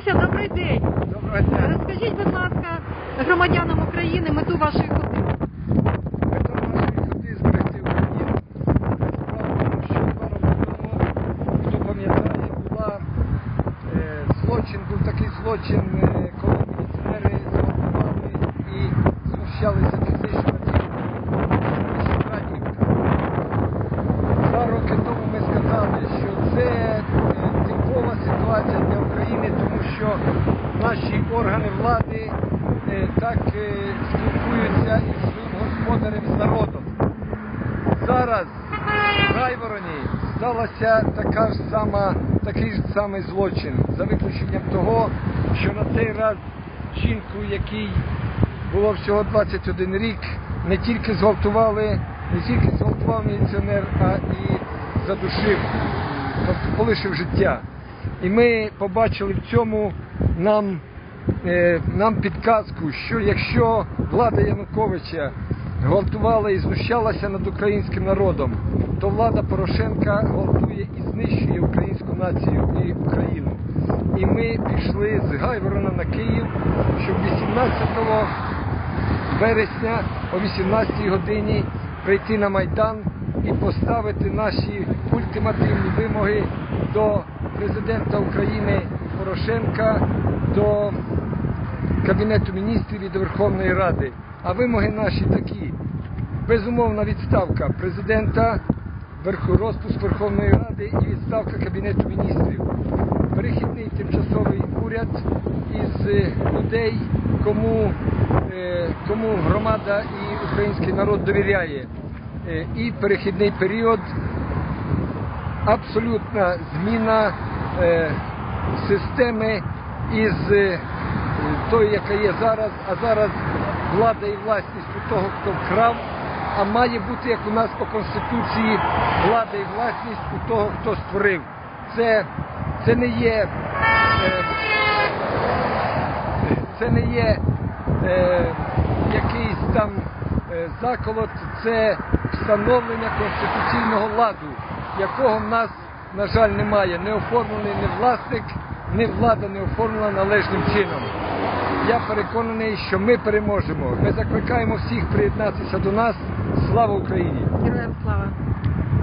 день. Доброго дня. Розкажіть, будь ласка, громадянам України мету вашої ходи. Мета нашої ходи зберегти Україну. Справа в тому, що два роки тому, хто пам'ятає, була е, злочин, був такий злочин, е, коли міліціонери зґвалтували і знущалися фізично над Два роки тому ми сказали, що це е, типова ситуація для України, тому що наші органи влади е, так е, спілкуються із своїм господарем з народом. Зараз в Гайвороні сталася така ж сама, такий ж самий злочин, за виключенням того, що на цей раз жінку, якій було всього 21 рік, не тільки зґвалтували, не тільки зґвалтував міліціонер, а і задушив, тобто полишив життя. І ми побачили в цьому нам, е, нам підказку, що якщо влада Януковича гвалтувала і знущалася над українським народом, то влада Порошенка гвалтує і знищує українську націю і Україну. І ми пішли з Гайворона на Київ, щоб 18 вересня о 18 годині прийти на Майдан і поставити наші ультимативні вимоги до президента України Порошенка, до Кабінету міністрів і до Верховної Ради. А вимоги наші такі: безумовна відставка президента, розпуск Верховної Ради і відставка Кабінету міністрів. Перехідний тимчасовий уряд із е, людей, кому, е, кому громада і український народ довіряє. Е, І перехідний період абсолютна зміна е, системи із е, тої, яка є зараз, а зараз влада і власність у того, хто вкрав, а має бути, як у нас по Конституції, влада і власність у того, хто створив. Це, це не є. Е, це не є е, якийсь там заколот, це встановлення конституційного ладу, якого в нас, на жаль, немає. Не оформлений ні власник, ні влада не оформлена належним чином. Я переконаний, що ми переможемо. Ми закликаємо всіх приєднатися до нас. Слава Україні! Героям слава!